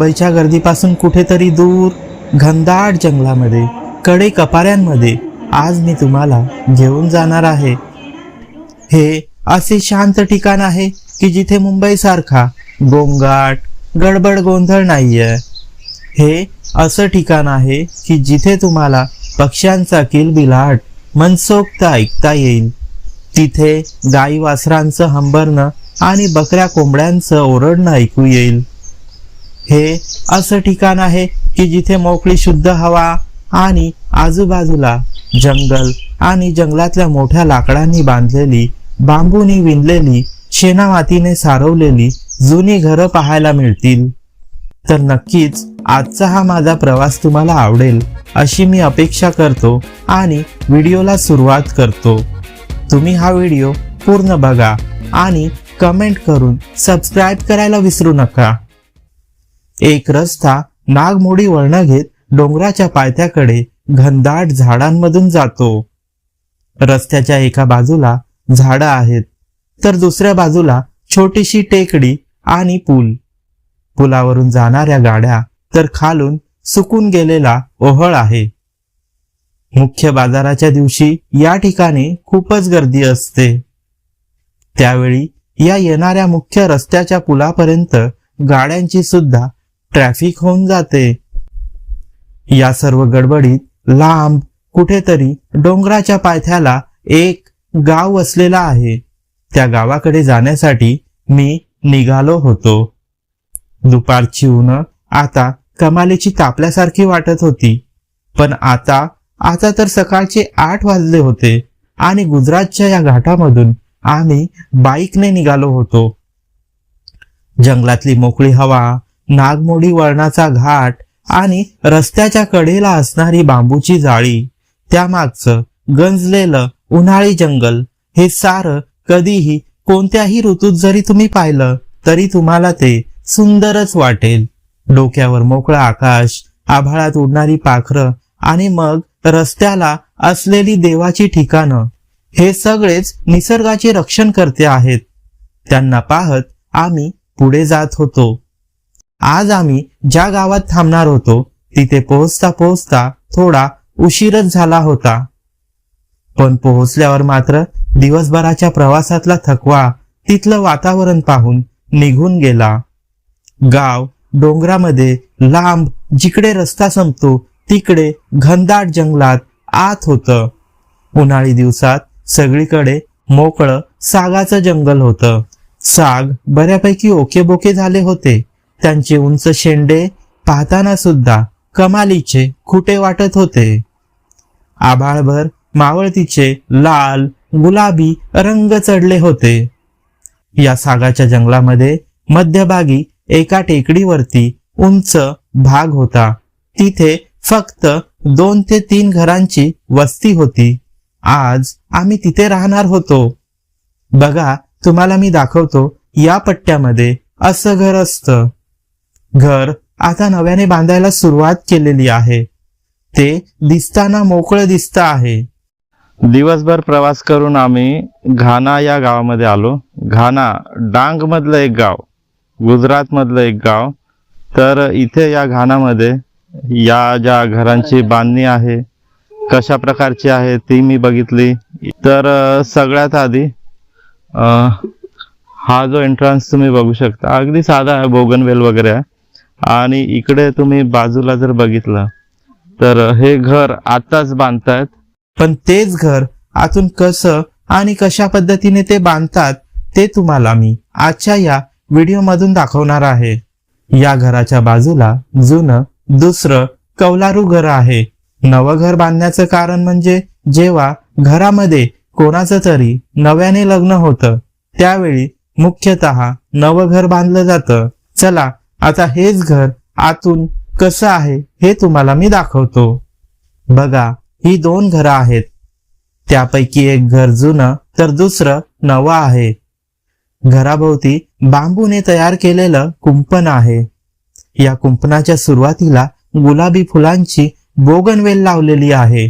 मुंबईच्या गर्दीपासून कुठेतरी दूर घनदाट जंगलामध्ये कडे कपाऱ्यांमध्ये आज मी तुम्हाला घेऊन जाणार आहे. हे असे शांत ठिकाण आहे की जिथे मुंबई सारखा गोंगाट गडबड गोंधळ नाहीये. हे असं ठिकाण आहे की जिथे तुम्हाला पक्ष्यांचा किलबिलाट मनसोक्त ऐकता येईल. तिथे गाई वासरांचं हंबरणं आणि बकऱ्या कोंबड्यांचं ओरडणं ऐकू येईल. हे असं ठिकाण आहे की जिथे मोकळी शुद्ध हवा आणि आजूबाजूला जंगल आणि जंगलातल्या मोठ्या लाकडांनी बांधलेली बांबूनी विणलेली शेणामातीने सारवलेली जुनी घरं पाहायला मिळतील. तर नक्कीच आजचा हा माझा प्रवास तुम्हाला आवडेल अशी मी अपेक्षा करतो आणि व्हिडिओला सुरुवात करतो. तुम्ही हा व्हिडिओ पूर्ण बघा आणि कमेंट करून सबस्क्राईब करायला विसरू नका. एक रस्ता नागमोडी वळण घेत डोंगराच्या पायथ्याकडे घनदाट झाडांमधून जातो. रस्त्याच्या एका बाजूला झाडं आहेत तर दुसऱ्या बाजूला छोटीशी टेकडी आणि पूल. पुलावरून जाणाऱ्या गाड्या तर खालून सुकून गेलेला ओहळ आहे. मुख्य बाजाराच्या दिवशी या ठिकाणी खूपच गर्दी असते. त्यावेळी या येणाऱ्या मुख्य रस्त्याच्या पुलापर्यंत गाड्यांची सुद्धा ट्रॅफिक होऊन जाते. या सर्व गडबडीत लांब कुठेतरी डोंगराच्या पायथ्याला एक गाव वसलेला आहे. त्या गावाकडे जाण्यासाठी मी निघालो होतो. दुपारची ऊन आता कमालीची तापल्यासारखी वाटत होती. पण आता आता तर सकाळचे आठ वाजले होते आणि गुजरातच्या या घाटामधून आम्ही बाईकने निघालो होतो. जंगलातली मोकळी हवा नागमोडी वळणाचा घाट आणि रस्त्याच्या कडेला असणारी बांबूची जाळी. त्यामागचं गंजलेलं उन्हाळी जंगल हे सारं कधीही कोणत्याही ऋतूत जरी तुम्ही पाहिलं तरी तुम्हाला ते सुंदरच वाटेल. डोक्यावर मोकळं आकाश आभाळात उडणारी पाखरं आणि मग रस्त्याला असलेली देवाची ठिकाणं हे सगळेच निसर्गाचे रक्षण करते आहेत. त्यांना पाहत आम्ही पुढे जात होतो. आज आम्ही ज्या गावात थांबणार होतो तिथे पोहोचता पोहोचता थोडा उशीरच झाला होता. पण पोहोचल्यावर मात्र दिवसभराच्या प्रवासातला थकवा तिथलं वातावरण पाहून निघून गेला. गाव डोंगरामध्ये लांब जिकडे रस्ता संपतो तिकडे घनदाट जंगलात आत होतं. उन्हाळी दिवसात सगळीकडे मोकळं सागाचं जंगल होतं. साग बऱ्यापैकी ओकेबोके झाले होते. त्यांचे उंच शेंडे पाहताना सुद्धा कमालीचे खुटे वाटत होते. आभाळभर मावळतीचे लाल गुलाबी रंग चढले होते. या सागाच्या जंगलामध्ये मध्यभागी एका टेकडीवरती उंच भाग होता. तिथे फक्त दोन ते तीन घरांची वस्ती होती. आज आम्ही तिथे राहणार होतो. बघा तुम्हाला मी दाखवतो या पट्ट्यामध्ये असं घर असतं. घर आता नव्याने बांधायला सुरुवात केलेली आहे. ते दिसताना मोकळं दिसत आहे. दिवसभर प्रवास करून आम्ही घाना या गावामध्ये आलो. घाना डांग मधलं एक गाव गुजरात मधलं एक गाव. तर इथे या घानामध्ये या ज्या घरांची बांधणी आहे कशा प्रकारची आहे ती मी बघितली. तर सगळ्यात आधी हा जो एंट्रन्स तुम्ही बघू शकता अगदी साधा आहे बोगनवेल वगैरे आहे. आणि इकडे तुम्ही बाजूला जर बघितलं तर हे घर आताच बांधतायत पण तेच घर आतून कसं आणि कशा पद्धतीने ते बांधतात ते तुम्हाला मी आजच्या या व्हिडिओ मधून दाखवणार आहे. या घराच्या बाजूला जुनं दुसरं कौलारू घर आहे. नवं घर बांधण्याचं कारण म्हणजे जेव्हा घरामध्ये कोणाचं तरी नव्याने लग्न होतं त्यावेळी मुख्यतः नवं घर बांधलं जातं. चला आता हेच घर आतून कसं आहे हे तुम्हाला मी दाखवतो. बघा ही दोन घरं आहेत. त्यापैकी एक घर जुनं तर दुसरं नवं आहे. घराभोवती बांबूने तयार केलेलं कुंपण आहे. या कुंपणाच्या सुरुवातीला गुलाबी फुलांची बोगनवेल लावलेली आहे.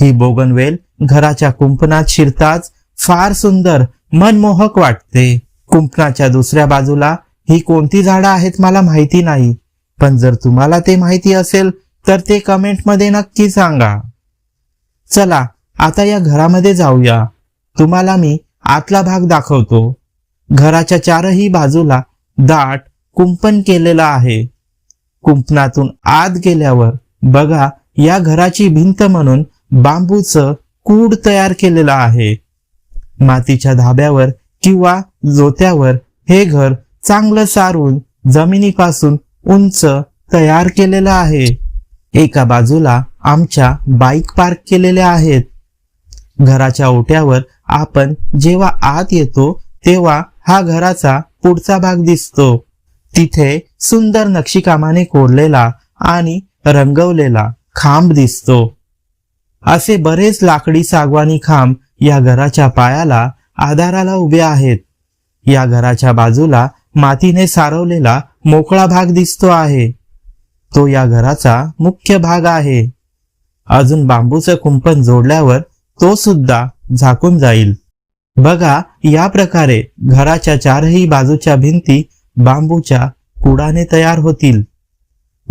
ही बोगनवेल घराच्या कुंपणात शिरताच फार सुंदर मनमोहक वाटते. कुंपणाच्या दुसऱ्या बाजूला ही कोणती झाडं आहेत मला माहिती नाही. पण जर तुम्हाला ते माहिती असेल तर ते कमेंटमध्ये नक्की सांगा. चला आता या घरामध्ये जाऊया. तुम्हाला मी आतला भाग दाखवतो. घराच्या चारही बाजूला दाट कुंपण केलेलं आहे. कुंपणातून आत गेल्यावर बघा या घराची भिंत म्हणून बांबूचं कूड तयार केलेलं आहे. मातीच्या धाब्यावर किंवा जोत्यावर हे घर चांगलं सारून जमिनीपासून उंच तयार केलेलं आहे. एका बाजूला आमच्या बाईक पार्क केलेल्या आहेत. घराच्या ओट्यावर आपण जेव्हा आत येतो तेव्हा हा घराचा पुढचा भाग दिसतो. तिथे सुंदर नक्षीकामाने कोरलेला आणि रंगवलेला खांब दिसतो. असे बरेच लाकडी सागवानी खांब या घराच्या पायाला आधाराला उभे आहेत. या घराच्या बाजूला मातीने सारवलेला मोकळा भाग दिसतो आहे. तो या घराचा मुख्य भाग आहे. अजून बांबूचं कुंपण जोडल्यावर तो सुद्धा झाकून जाईल. बघा या प्रकारे घराच्या चारही बाजूच्या भिंती बांबूच्या कुडाने तयार होतील.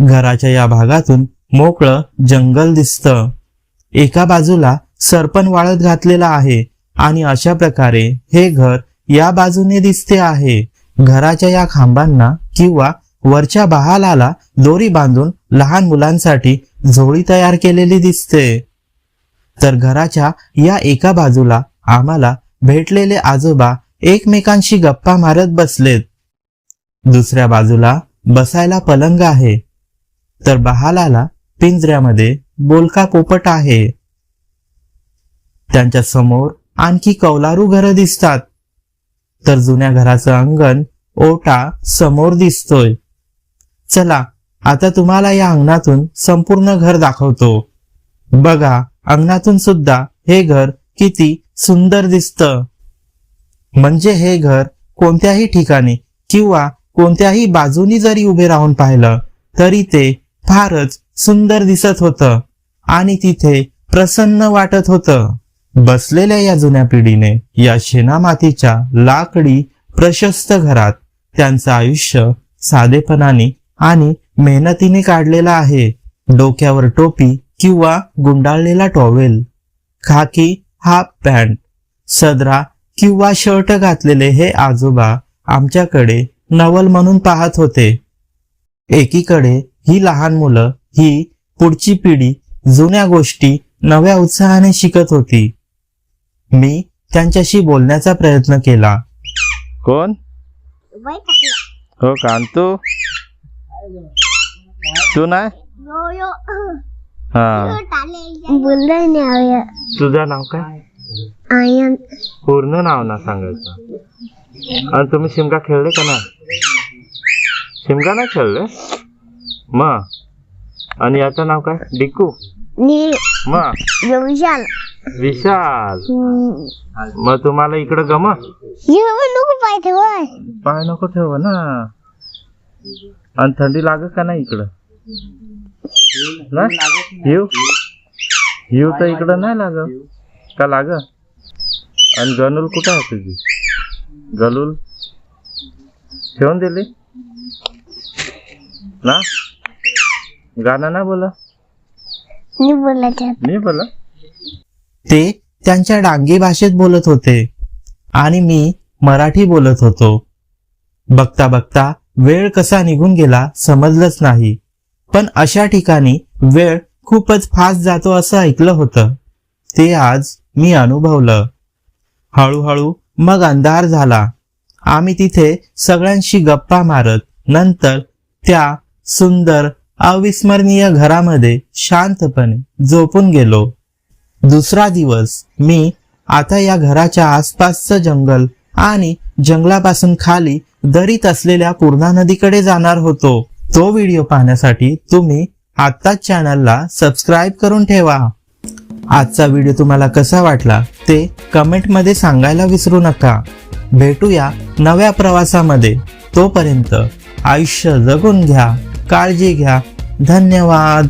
घराच्या या भागातून मोकळं जंगल दिसतं. एका बाजूला सरपण वाळत घातलेला आहे आणि अशा प्रकारे हे घर या बाजूने दिसते आहे. घराच्या या खांबांना किंवा वरच्या बहालाला दोरी बांधून लहान मुलांसाठी झोळी तयार केलेली दिसते. तर घराच्या या एका बाजूला आम्हाला भेटलेले आजोबा एकमेकांशी गप्पा मारत बसलेत. दुसऱ्या बाजूला बसायला पलंग आहे. तर बहालाला पिंजऱ्यामध्ये बोलका पोपट आहे. त्यांच्यासमोर आणखी कौलारू घरं दिसतात. तर जुन्या घराचं अंगण ओटा समोर दिसतोय. चला आता तुम्हाला या अंगणातून संपूर्ण घर दाखवतो. बघा अंगणातून सुद्धा हे घर किती सुंदर दिसतं. म्हणजे हे घर कोणत्याही ठिकाणी किंवा कोणत्याही बाजूनी जरी उभे राहून पाहिलं तरी ते फारच सुंदर दिसत होतं आणि तिथे प्रसन्न वाटत होतं. बसलेल्या या जुन्या पिढीने या शेणामातीच्या लाकडी प्रशस्त घरात त्यांचं आयुष्य साधेपणाने आणि मेहनतीने काढलेलं आहे. डोक्यावर टोपी किंवा गुंडाळलेला टॉवेल खाकी हाफ पॅन्ट सदरा किंवा शर्ट घातलेले हे आजोबा आमच्याकडे नवल म्हणून पाहत होते. एकीकडे ही लहान मुलं ही पुढची पिढी जुन्या गोष्टी नव्या उत्साहाने शिकत होती. मी त्यांच्याशी बोलण्याचा प्रयत्न केला. कोण? हो कांतू तू? नाही? हा. तुझं नाव काय? आयन पूर्ण नाव ना सांगायचं. आणि तुम्ही शिमगा खेळले का ना शिमगा नाही खेळले? मग आणि याचं नाव काय? डिकू नी मग विशाल विशाल. मग तुम्हाला इकडं गम? नको पाहिजे होय पाय नको ठेव ना. आणि थंडी लाग का नाही इकडं? नाही? येऊ? येऊ तर इकडं नाही लाग. का लाग? आणि गनुल कुठं आहे तुझी? गलूल ठेवून दिली? ना? गाणं ना बोला मी बोलायचं मी बोला ते त्यांच्या डांगी भाषेत बोलत होते. आणि मी मराठी बोलत होतो. बघता बघता वेळ कसा निघून गेला समजलंच नाही. पण अशा ठिकाणी वेळ खूपच फास्ट जातो असं ऐकलं होतं. ते आज मी अनुभवलं. हळूहळू मग अंधार झाला. आम्ही तिथे सगळ्यांशी गप्पा मारत नंतर त्या सुंदर अविस्मरणीय घरामध्ये शांतपणे झोपून गेलो. दुसरा दिवस मी आता या घराच्या आसपासचं जंगल आणि जंगलापासून खाली दरीत असलेल्या पूर्णा नदीकडे जाणार होतो. तो व्हिडिओ पाहण्यासाठी तुम्ही आत्ताच चॅनलला सबस्क्राईब करून ठेवा. आजचा व्हिडिओ तुम्हाला कसा वाटला ते कमेंटमध्ये सांगायला विसरू नका. भेटूया नव्या प्रवासामध्ये. तोपर्यंत आयुष्य जगून घ्या काळजी घ्या. धन्यवाद.